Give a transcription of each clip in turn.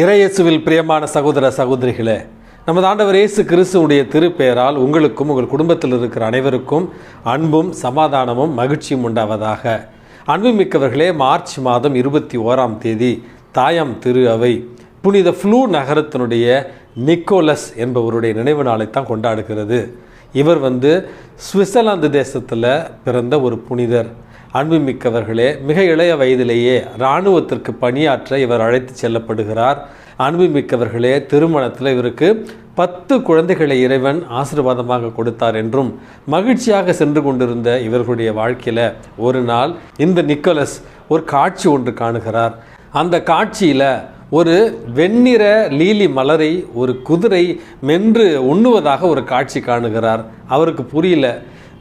இறையேசுவில் பிரியமான சகோதர சகோதரிகளே நமது ஆண்டவர் இயேசு கிறிஸ்துவுடைய திருப்பெயரால் உங்களுக்கும் உங்கள் குடும்பத்தில் இருக்கிற அனைவருக்கும் அன்பும் சமாதானமும் மகிழ்ச்சியும் உண்டாவதாக. அன்புமிக்கவர்களே மார்ச் மாதம் இருபத்தி ஓராம் தேதி தாயாம் திரு அவை புனித ஃப்ளூ நகரத்தினுடைய நிக்கோலஸ் என்பவருடைய நினைவு நாளைத்தான் கொண்டாடுகிறது. இவர் வந்து சுவிட்சர்லாந்து தேசத்தில் பிறந்த ஒரு புனிதர். அன்புமிக்கவர்களே மிக இளைய வயதிலேயே இராணுவத்திற்கு பணியாற்ற இவர் அழைத்து செல்லப்படுகிறார். அன்புமிக்கவர்களே திருமணத்தில் இவருக்கு பத்து குழந்தைகளை இறைவன் ஆசீர்வாதமாக கொடுத்தார் என்றும் மகிழ்ச்சியாக சென்று கொண்டிருந்த இவர்களுடைய வாழ்க்கையில் ஒரு நாள் இந்த நிக்கோலஸ் ஒரு காட்சி ஒன்று காணுகிறார். அந்த காட்சியில் ஒரு வெண்ணிற லீலி மலரை ஒரு குதிரை மென்று உண்ணுவதாக ஒரு காட்சி காணுகிறார். அவருக்கு புரியல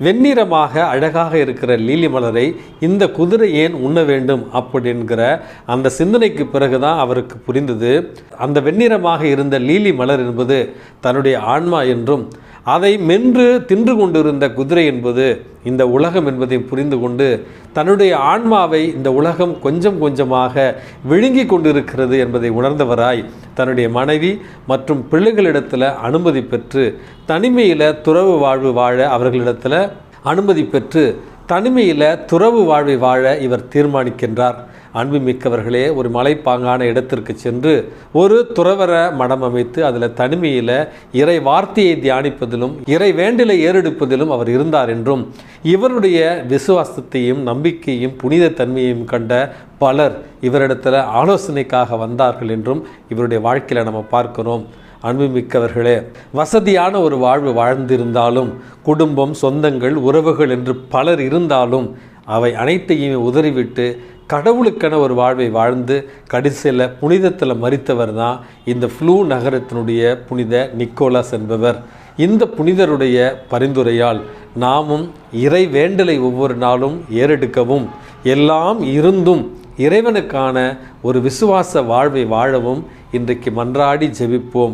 வெண்ணிறமாக அழகாக இருக்கிற லீலி மலரை இந்த குதிரை ஏன் உண்ண வேண்டும் அப்படிங்கிற அந்த சிந்தனைக்கு பிறகுதான் அவருக்கு புரிந்தது. அந்த வெண்ணிறமாக இருந்த லீலி மலர் என்பது தன்னுடைய ஆன்மா என்றும் அதை மென்று தின்று கொண்டிருந்த குதிரை என்பது இந்த உலகம் என்பதை புரிந்து கொண்டு தன்னுடைய ஆன்மாவை இந்த உலகம் கொஞ்சம் கொஞ்சமாக விழுங்கி கொண்டிருக்கிறது என்பதை உணர்ந்தவராய் தன்னுடைய மனைவி மற்றும் பிள்ளைகளிடத்தில் அனுமதி பெற்று தனிமையில் துறவு வாழ்வு வாழ அவர்களிடத்தில் அனுமதி பெற்று தனிமையில் துறவு வாழ்வை வாழ இவர் தீர்மானிக்கின்றார். அன்பு மிக்கவர்களே ஒரு மலைப்பாங்கான இடத்திற்கு சென்று ஒரு துறவர மடம் அமைத்து அதில் தனிமையில் இறை வார்த்தையை தியானிப்பதிலும் இறை வேண்டிலை ஏறெடுப்பதிலும் அவர் இருந்தார் என்றும் இவருடைய விசுவாசத்தையும் நம்பிக்கையும் புனித தன்மையையும் கண்ட பலர் இவரிடத்தில் ஆலோசனைக்காக வந்தார்கள் என்றும் இவருடைய வாழ்க்கையில் நம்ம பார்க்கிறோம். அன்புமிக்கவர்களே வசதியான ஒரு வாழ்வு வாழ்ந்திருந்தாலும் குடும்பம் சொந்தங்கள் உறவுகள் என்று பலர் இருந்தாலும் அவை அனைத்தையும் உதறிவிட்டு கடவுளுக்கென ஒரு வாழ்வை வாழ்ந்து கடைசியில் புனிதத்தில் மறித்தவர் தான் இந்த ஃப்ளூ நகரத்தினுடைய புனித நிக்கோலாஸ் என்பவர். இந்த புனிதருடைய பரிந்துரையால் நாமும் இறை வேண்டலை ஒவ்வொரு நாளும் ஏறெடுக்கவும் எல்லாம் இருந்தும் இறைவனுக்கான ஒரு விசுவாச வாழ்வை வாழவும் இன்றைக்கு மன்றாடி ஜெபிப்போம்.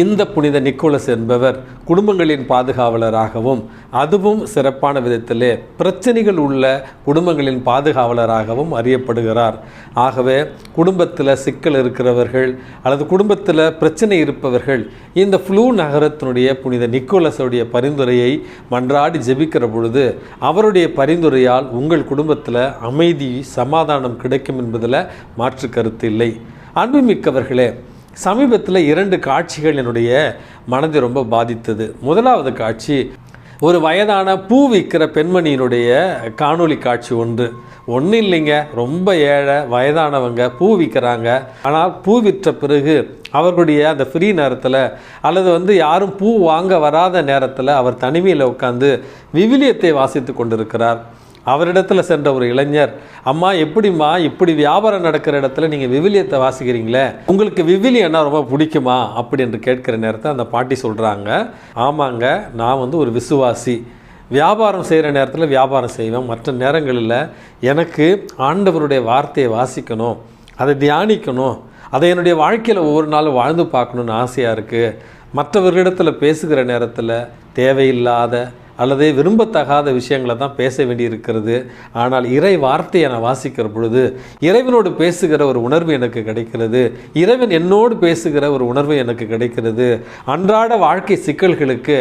இந்த புனித நிக்கோலஸ் என்பவர் குடும்பங்களின் பாதுகாவலராகவும் அதுவும் சிறப்பான விதத்திலே பிரச்சனைகள் உள்ள குடும்பங்களின் பாதுகாவலராகவும் அறியப்படுகிறார். ஆகவே குடும்பத்தில் சிக்கல் இருக்கிறவர்கள் அல்லது குடும்பத்தில் பிரச்சனை இருப்பவர்கள் இந்த ஃப்ளூ நகரத்தினுடைய புனித நிக்கோலஸுடைய பரிந்துரையை மன்றாடி ஜெபிக்கிற பொழுது அவருடைய பரிந்துரையால் உங்கள் குடும்பத்தில் அமைதி சமாதானம் கிடைக்கும் என்பதில் மாற்று கருத்து இல்லை. அன்புமிக்கவர்களே சமீபத்தில் இரண்டு காட்சிகள் என்னுடைய மனதை ரொம்ப பாதித்தது. முதலாவது காட்சி ஒரு வயதான பூ விற்கிற பெண்மணியினுடைய காணொளி காட்சி ஒன்று. ஒன்றும் இல்லைங்க ரொம்ப ஏழை வயதானவங்க பூ விற்கிறாங்க ஆனால் பூ விற்ற பிறகு அவர்களுடைய அந்த ஃப்ரீ நேரத்தில் அல்லது வந்து யாரும் பூ வாங்க வராத நேரத்தில் அவர் தனிமையில் உட்காந்து விவிலியத்தை வாசித்து கொண்டிருக்கிறார். அவரிடத்துல சென்ற ஒரு இளைஞர் அம்மா எப்படிம்மா இப்படி வியாபாரம் நடக்கிற இடத்துல நீங்கள் விவிலியத்தை வாசிக்கிறீங்களே? உங்களுக்கு விவிலியம்னா ரொம்ப பிடிக்குமா? அப்படி என்று கேட்கிற நேரத்தை அந்த பாட்டி சொல்கிறாங்க ஆமாங்க நான் வந்து ஒரு விசுவாசி. வியாபாரம் செய்கிற நேரத்தில் வியாபாரம் செய்வேன். மற்ற நேரங்களில் எனக்கு ஆண்டவருடைய வார்த்தையை வாசிக்கணும் அதை தியானிக்கணும் அதை என்னுடைய வாழ்க்கையில் ஒவ்வொரு நாளும் வாழ்ந்து பார்க்கணுன்னு ஆசையாக இருக்குது மற்றவர்களிடத்தில் பேசுகிற நேரத்தில் தேவையில்லாத அல்லது விரும்பத்தகாத விஷயங்களை தான் பேச வேண்டியிருக்கிறது. ஆனால் இறை வார்த்தையை நான் வாசிக்கிற பொழுது இறைவனோடு பேசுகிற ஒரு உணர்வு எனக்கு கிடைக்கிறது. இறைவன் என்னோடு பேசுகிற ஒரு உணர்வு எனக்கு கிடைக்கிறது. அன்றாட வாழ்க்கை சிக்கல்களுக்கு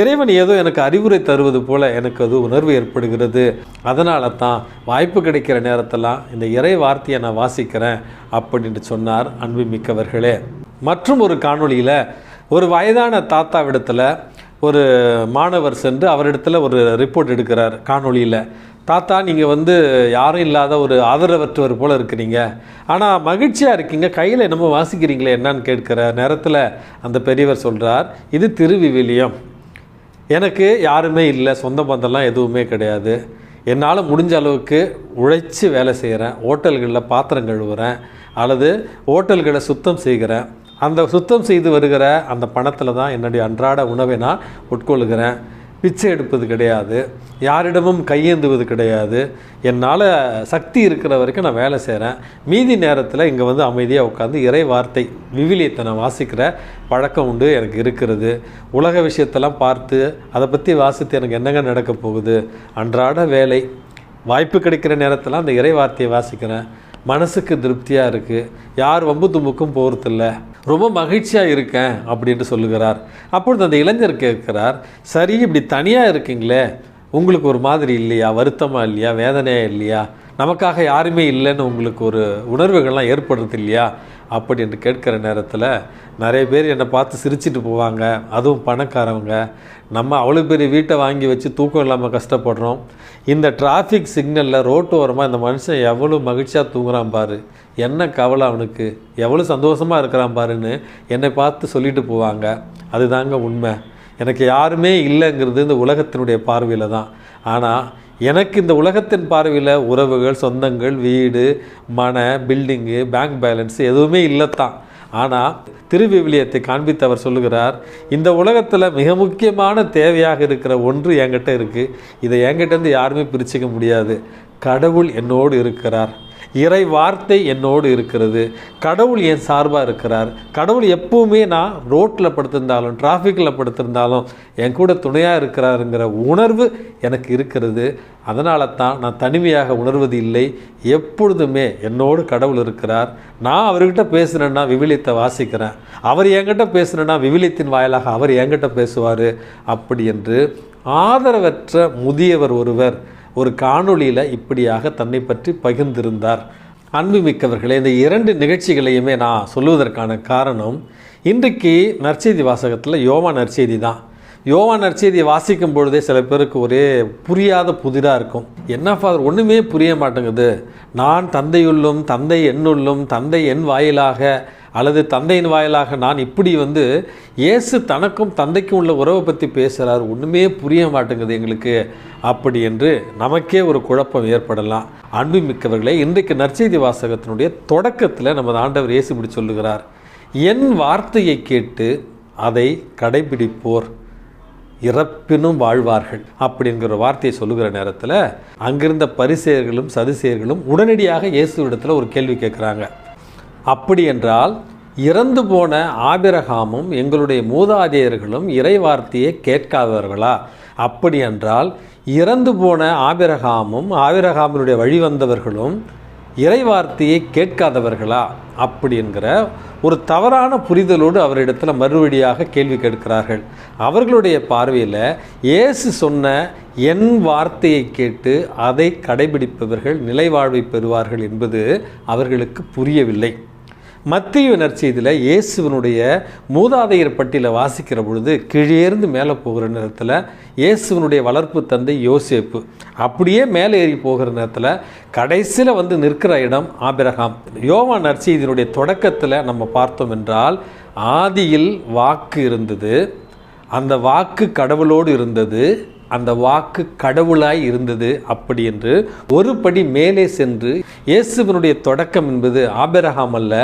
இறைவன் ஏதோ எனக்கு அறிவுரை தருவது போல எனக்கு அது உணர்வு ஏற்படுகிறது. அதனால தான் வாய்ப்பு கிடைக்கிற நேரத்தெல்லாம் இந்த இறை வார்த்தையை நான் வாசிக்கிறேன் அப்படின்னு சொன்னார் அன்புமிக்கவர்களே. மற்றும் ஒரு காணொளியில் ஒரு வயதான தாத்தாவிடத்தில் ஒரு மாணவர் சென்று அவரிடத்துல ஒரு ரிப்போர்ட் எடுக்கிறார் காணொளியில். தாத்தா நீங்கள் வந்து யாரும் இல்லாத ஒரு ஆதரவற்றவர் போல் இருக்கிறீங்க. ஆனால் மகிழ்ச்சியாக இருக்கீங்க. கையில் என்னமோ வாசிக்கிறீங்களே என்னன்னு கேட்கிற நேரத்தில் அந்த பெரியவர் சொல்கிறார் இது திருவிவிலியம். எனக்கு யாருமே இல்லை. சொந்த பந்தம்லாம் எதுவுமே கிடையாது. என்னால் முடிஞ்ச அளவுக்கு உழைச்சி வேலை செய்கிறேன் ஹோட்டல்களில் பாத்திரம் கழுவுறேன். அல்லது ஹோட்டல்களை சுத்தம் செய்கிறேன். அந்த சுத்தம் செய்து வருகிற அந்த பணத்தில் தான் என்னுடைய அன்றாட உணவை நான் உட்கொள்கிறேன் பிச்சை எடுப்பது கிடையாது. யாரிடமும் கையேந்துவது கிடையாது. என்னால் சக்தி இருக்கிற வரைக்கும் நான் வேலை செய்கிறேன் மீதி நேரத்தில் இங்கே வந்து அமைதியாக உட்காந்து இறை வார்த்தை விவிலியத்தை நான் வாசிக்கிற பழக்கம் உண்டு எனக்கு இருக்கிறது. உலக விஷயத்தெல்லாம் பார்த்து அதை பற்றி வாசித்து எனக்கு என்னங்க நடக்க போகுது? அன்றாட வேலை. வாய்ப்பு கிடைக்கிற நேரத்தில் அந்த இறை வார்த்தையை வாசிக்கிறேன். மனசுக்கு திருப்தியாக இருக்குது யார் வம்பு தும்புக்கும் போகிறதில்ல ரொம்ப மகிழ்ச்சியாக இருக்கேன் அப்படின்ட்டு சொல்லுகிறார். அப்பொழுது அந்த இளைஞர் கேட்கிறார் சரி இப்படி தனியாக இருக்கீங்களே உங்களுக்கு ஒரு மாதிரி இல்லையா? வருத்தமாக இல்லையா? வேதனையாக இல்லையா? நமக்காக யாருமே இல்லைன்னு உங்களுக்கு ஒரு உணர்வுகள்லாம் ஏற்படுறது இல்லையா? அப்படி என்று கேட்குற நேரத்தில் நிறைய பேர் என்னை பார்த்து சிரிச்சிட்டு போவாங்க. அதுவும் பணக்காரவங்க. நம்ம அவ்வளோ பெரிய வீட்டை வாங்கி வச்சு தூக்கம் இல்லாமல் கஷ்டப்படுறோம். இந்த டிராஃபிக் சிக்னலில் ரோட்டு ஓரமாக இந்த மனுஷன் எவ்வளோ மகிழ்ச்சியாக தூங்குறான் பாரு. என்ன கவலை அவனுக்கு? எவ்வளோ சந்தோஷமாக இருக்கிறான் பாருன்னு என்னை பார்த்து சொல்லிட்டு போவாங்க. அதுதாங்க உண்மை. எனக்கு யாருமே இல்லைங்கிறது இந்த உலகத்தினுடைய பார்வையில் தான் ஆனால் எனக்கு இந்த உலகத்தின் பார்வையில் உறவுகள் சொந்தங்கள் வீடு மன பில்டிங்கு பேங்க் பேலன்ஸ் எதுவுமே இல்லைத்தான். ஆனால் திருவிவிலியத்தை காண்பித்தவர் சொல்லுகிறார் இந்த உலகத்தில் மிக முக்கியமான தேவையாக இருக்கிற ஒன்று என்கிட்ட இருக்குது இதை என்கிட்டேருந்து யாருமே பிரிச்சுக்க முடியாது. கடவுள் என்னோடு இருக்கிறார். இறை வார்த்தை என்னோடு இருக்கிறது. கடவுள் என் சார்பாக இருக்கிறார். கடவுள் எப்பவுமே நான் ரோட்டில் படுத்திருந்தாலும் டிராஃபிக்கில் படுத்திருந்தாலும் என் கூட துணையாக இருக்கிறாருங்கிற உணர்வு எனக்கு இருக்கிறது. அதனால தான் நான் தனிமையாக உணர்வது இல்லை. எப்பொழுதுமே என்னோடு கடவுள் இருக்கிறார். நான் அவர்கிட்ட பேசுனேன்னா விவிலியத்தை வாசிக்கிறேன். அவர் என்கிட்ட பேசுனேன்னா விவிலியத்தின் வாயிலாக அவர் என்கிட்ட பேசுவார். அப்படி என்று ஆதரவற்ற முதியவர் ஒருவர் ஒரு காணொளியில் இப்படியாக தன்னை பற்றி பகிர்ந்திருந்தார். அன்புமிக்கவர்களே இந்த இரண்டு நிகழ்ச்சிகளையுமே நான் சொல்லுவதற்கான காரணம் இன்றைக்கு நற்செய்தி வாசகத்தில் யோவா நற்செய்தி தான். யோவா நற்செய்தியை வாசிக்கும் பொழுதே சில பேருக்கு ஒரே புரியாத புதிராக இருக்கும். என்ன ஃபாதர் ஒன்றுமே புரிய மாட்டேங்குது. நான் தந்தையுள்ளும் தந்தை என்னுள்ளும் தந்தை என் வாயிலாக அல்லது தந்தையின் வாயிலாக நான் இப்படி வந்து இயேசு தனக்கும் தந்தைக்கும் உள்ள உறவை பற்றி பேசுகிறார் ஒன்றுமே புரிய மாட்டேங்குது எங்களுக்கு. அப்படி என்று நமக்கே ஒரு குழப்பம் ஏற்படலாம். அன்புமிக்கவர்களே இன்றைக்கு நற்செய்தி வாசகத்தினுடைய தொடக்கத்தில் நமது ஆண்டவர் இயேசு இப்படி சொல்லுகிறார். என் வார்த்தையை கேட்டு அதை கடைபிடிப்போர் இறப்பினும் வாழ்வார்கள் அப்படிங்கிற வார்த்தையை சொல்லுகிற நேரத்தில் அங்கிருந்த பரிசெயர்களும் சதுசெயர்களும் உடனடியாக இயேசுவிடத்தில் ஒரு கேள்வி கேட்குறாங்க. அப்படி என்றால் இறந்து போன ஆபிரகாமும் எங்களுடைய மூதாதையர்களும் இறை வார்த்தையை கேட்காதவர்களா? அப்படி என்றால் இறந்து போன ஆபிரகாமும் ஆபிரகாமினுடைய வழிவந்தவர்களும் இறை வார்த்தையை கேட்காதவர்களா? அப்படி என்கிற ஒரு தவறான புரிதலோடு அவரிடத்தில் மறுபடியாக கேள்வி கேட்கிறார்கள். அவர்களுடைய பார்வையில் இயேசு சொன்ன என் வார்த்தையை கேட்டு அதை கடைபிடிப்பவர்கள் நிலைவாழ்வை பெறுவார்கள் என்பது அவர்களுக்கு புரியவில்லை. மத்திய நற்செய்தியில் இயேசுவனுடைய மூதாதையர் பட்டியலை வாசிக்கிற பொழுது கீழேர்ந்து மேலே போகிற நேரத்தில் இயேசுவனுடைய வளர்ப்பு தந்தை யோசேப்பு. அப்படியே மேலே ஏறி போகிற நேரத்தில் கடைசியில் வந்து நிற்கிற இடம் ஆபிரகாம். யோவா நற்செய்தியினுடைய தொடக்கத்தில் நம்ம பார்த்தோம் என்றால் ஆதியில் வாக்கு இருந்தது அந்த வாக்கு கடவுளோடு இருந்தது அந்த வாக்கு கடவுளாய் இருந்தது அப்படி என்று ஒரு படி மேலே சென்று இயேசுவனுடைய தொடக்கம் என்பது ஆபிரகாம் அல்ல.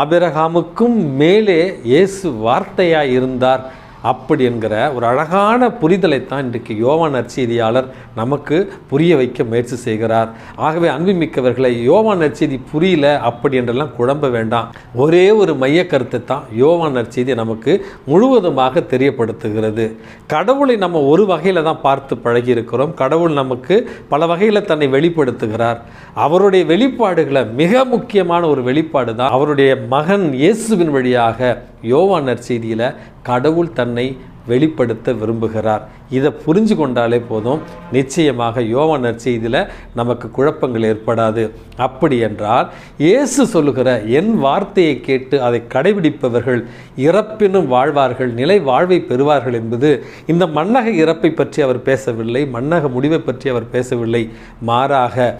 ஆபிரகாமுக்கும் மேலே இயேசு வார்த்தையாய் இருந்தார். அப்படி என்கிற ஒரு அழகான புரிதலைத்தான் இன்றைக்கு யோவான் நற்செய்தியாளர் நமக்கு புரிய வைக்க முயற்சி செய்கிறார். ஆகவே அன்புமிக்கவர்களை யோவான் நற்செய்தி புரியல அப்படி என்றெல்லாம் குழம்ப வேண்டாம். ஒரே ஒரு மைய கருத்தை தான் யோவான் நற்செய்தி நமக்கு முழுவதுமாக தெரியப்படுத்துகிறது. கடவுளை நம்ம ஒரு வகையில் தான் பார்த்து பழகி இருக்கிறோம் கடவுள் நமக்கு பல வகையில் தன்னை வெளிப்படுத்துகிறார். அவருடைய வெளிப்பாடுகளை மிக முக்கியமான ஒரு வெளிப்பாடு தான் அவருடைய மகன் இயேசுவின் வழியாக யோவான் நற்செய்தியில் கடவுள் தன்னை வெளிப்படுத்த விரும்புகிறார். இதை புரிஞ்சு கொண்டாலே போதும். நிச்சயமாக யோவான் நற்செய்தியில் நமக்கு குழப்பங்கள் ஏற்படாது. அப்படி என்றால் இயேசு சொல்லுகிற என் வார்த்தையை கேட்டு அதை கடைபிடிப்பவர்கள் இறப்பினும் வாழ்வார்கள் நிலை வாழ்வை பெறுவார்கள் என்பது இந்த மன்னக இறப்பை பற்றி அவர் பேசவில்லை மன்னக முடிவை பற்றி அவர் பேசவில்லை. மாறாக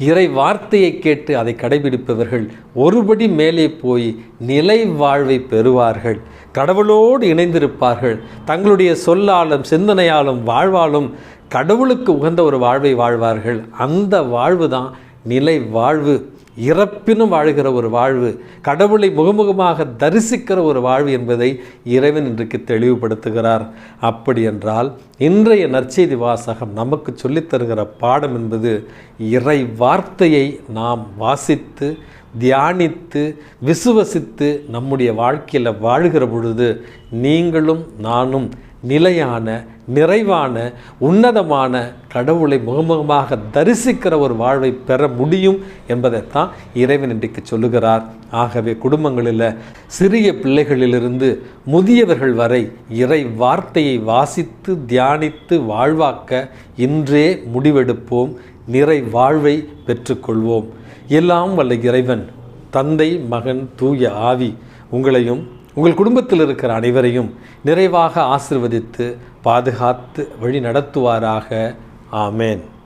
இறை வார்த்தையை கேட்டு அதை கடைபிடிப்பவர்கள் ஒருபடி மேலே போய் நிலை வாழ்வை பெறுவார்கள். கடவுளோடு இணைந்திருப்பார்கள். தங்களுடைய சொல்லாலும் சிந்தனையாலும் வாழ்வாலும் கடவுளுக்கு உகந்த ஒரு வாழ்வை வாழ்வார்கள். அந்த வாழ்வு தான் நிலை வாழ்வு. இறப்பினும் வாழ்கிற ஒரு வாழ்வு கடவுளை முகமுகமாக தரிசிக்கிற ஒரு வாழ்வு என்பதை இறைவன் இன்றைக்கு தெளிவுபடுத்துகிறார். அப்படி என்றால் இன்றைய நற்செய்தி வாசகம் நமக்கு சொல்லித் தருகிற பாடம் என்பது இறை வார்த்தையை நாம் வாசித்து தியானித்து விசுவசித்து நம்முடைய வாழ்க்கையில் வாழ்கிற பொழுது நீங்களும் நானும் நிலையான நிறைவான உன்னதமான கடவுளை முகமுகமாக தரிசிக்கிற ஒரு வாழ்வை பெற முடியும் என்பதைத்தான் இறைவன் இன்றைக்கு சொல்லுகிறார். ஆகவே குடும்பங்களில் சிறிய பிள்ளைகளிலிருந்து முதியவர்கள் வரை இறை வார்த்தையை வாசித்து தியானித்து வாழ்வாக்க இன்றே முடிவெடுப்போம். நிறை வாழ்வை பெற்றுக்கொள்வோம். எல்லாம் வல்ல இறைவன் தந்தை மகன் தூய ஆவி உங்களையும் உங்கள் குடும்பத்தில் இருக்கிற அனைவரையும் நிறைவாக ஆசிர்வதித்து பாதுகாத்து வழி நடத்துவாராக 아멘.